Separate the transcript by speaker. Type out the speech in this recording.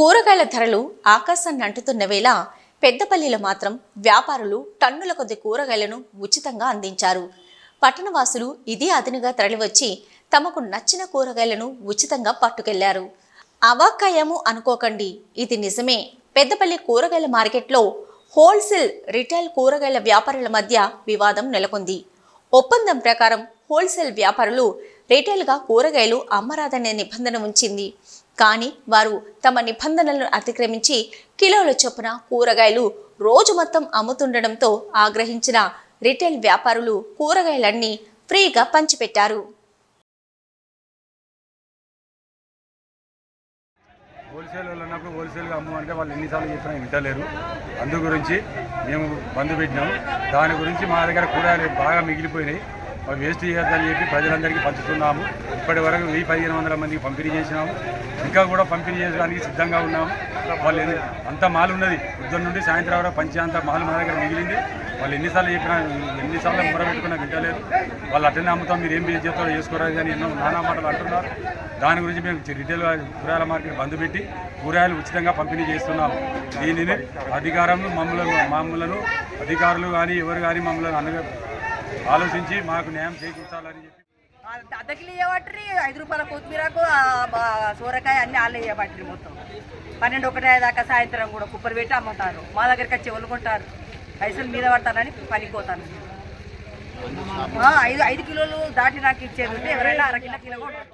Speaker 1: కూరగాయల ధరలు ఆకాశాన్ని అంటుతున్న వేళ పెద్దపల్లిలో మాత్రం వ్యాపారులు టన్నుల కొద్ది కూరగాయలను ఉచితంగా అందించారు. పట్టణవాసులు ఇదే అదనుగా తరలివచ్చి తమకు నచ్చిన కూరగాయలను ఉచితంగా పట్టుకెళ్ళారు. అవాక్కాయము అనుకోకండి. ఇది నిజమే. పెద్దపల్లి కూరగాయల మార్కెట్లో హోల్సేల్ రిటైల్ కూరగాయల వ్యాపారుల మధ్య వివాదం నెలకొంది. ఒప్పందం ప్రకారం హోల్సేల్ వ్యాపారులు రిటైల్గా కూరగాయలు అమ్మరాదనే నిబంధన ఉంచింది. కానీ వారు తమ నిబంధనలను అతిక్రమించి కిలోల చొప్పున కూరగాయలు రోజు మొత్తం అమ్ముతుండడంతో ఆగ్రహించిన రిటైల్ వ్యాపారులు కూరగాయలన్నీ ఫ్రీగా పంచిపెట్టారు.
Speaker 2: హోల్సేల్ వాళ్ళు ఉన్నప్పుడు హోల్సేల్గా అమ్ము వాళ్ళు ఎన్నిసార్లు చెప్పినా వింటలేరు. అందు గురించి మేము బంద్ పెట్టినాము దాని గురించి మా దగ్గర కూరగాయలు బాగా మిగిలిపోయినాయి. అవి వేస్ట్ చేయొద్దని చెప్పి ప్రజలందరికీ పంచుతున్నాము. ఇప్పటి వరకు వెయ్యి పదిహేను వందల మందికి పంపిణీ చేసినాము. ఇంకా కూడా పంపిణీ చేయడానికి సిద్ధంగా ఉన్నాము. వాళ్ళు అంత మాలు ఉన్నది. పొద్దున్న నుండి సాయంత్రం వరకు పంచే అంత మా దగ్గర మిగిలింది. వాళ్ళు ఎన్నిసార్లు చెప్పినా ఎన్నిసార్లు మొరబెట్టుకున్నా వింటలేరు వాళ్ళు అట్టనే అమ్ముతాం మీరు ఏం చేస్తారో చేసుకోరాదు కానీ ఎన్నో నానా మాటలు అంటున్నారు. దాని గురించి మేము రిటైల్ కూరగాయల మార్కెట్ బంద్ పెట్టి కూరగాయలు ఉచితంగా పంపిణీ చేస్తున్నాము. దీనిని అధికారులు మమ్మల్ని మమ్మలను అధికారులు కానీ ఎవరు కానీ మమ్మల్ని అనగా ఆలోచించి మాకు న్యాయం చేకూర్చాలని చెప్పి.
Speaker 3: అద్దకిలు ఇవ్వబట్టి ఐదు రూపాయల కొత్తిమీరకు సోరకాయ అన్ని వాళ్ళే ఇవ్వబట్టి మొత్తం. పన్నెండు ఒకటే దాకా సాయంత్రం కూడా కుప్పలు పెట్టి అమ్ముతారు. మా దగ్గరికి వచ్చి వదులుకుంటారు పైసలు మీద పడతారని పనిపోతాను ఐదు ఐదు కిలోలు దాటి నాకు ఇచ్చేది ఉంటే ఎవరైనా అర కిలో కిలో కొంటారు.